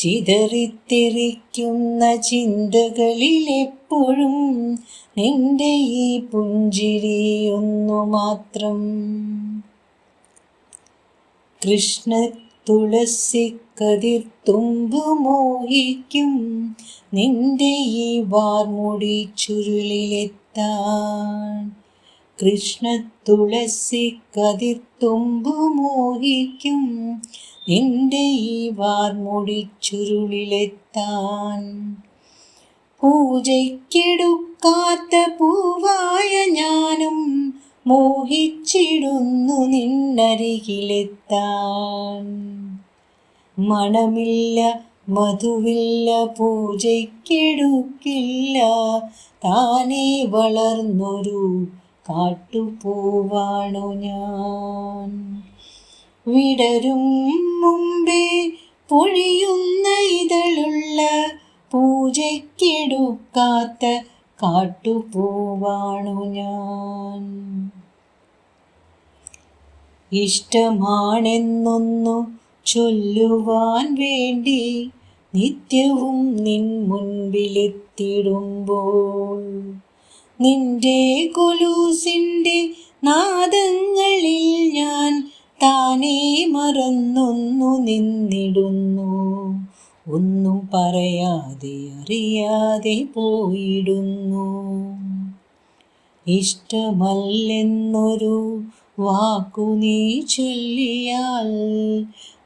ചിതറിത്തെറിക്കുന്ന ചിന്തകളിലെപ്പോഴും നിന്റെ ഈ പുഞ്ചിരി ഒന്നു മാത്രം. കൃഷ്ണ തുളസി കതിർ തുമ്പു മോഹിക്കും നിന്റെ ഈ വാർമുടി ചുരുളിലെത്താൻ. കൃഷ്ണ തുളസി കതിർത്തുമ്പു മോഹിക്കും. നിന്റെ ഈ വാർമുടി ചുരുളിലെത്താൻ. പൂജയ്ക്കെടുക്കാത്ത പൂവായ ഞാനും മോഹിച്ചിടുന്നു നിന്നരികിലെത്താൻ. മണമില്ല മധുവില്ല പൂജയ്ക്കെടുക്കില്ല. താനേ വളർന്നൊരു കാട്ടുപൂവാണു ഞാൻ? വിടരും മുമ്പേ പൊഴിയുന്ന ഇതളുള്ള പൂജയ്ക്കെടുക്കാത്ത കാട്ടുപൂവാണു ഞാൻ? ഇഷ്ടമാണെന്നൊന്നു ചൊല്ലുവാൻ വേണ്ടി നിത്യവും നിൻ മുൻപിലെത്തിടുമ്പോൾ നിന്റെ കൊലൂസിന്റെ നാദങ്ങളിൽ ഞാൻ താനേ മറന്നൊന്നു നിന്നിടുന്നു. ഒന്നും പറയാതെ അറിയാതെ പോയിടുന്നു. ഇഷ്ടമല്ലെന്നൊരു വാക്കു നീ ചൊല്ലിയാൽ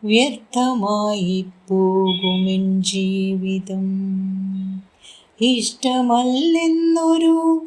വ്യർത്ഥമായി പോകുമെൻ ജീവിതം. ഇഷ്ടമല്ലെന്നൊരു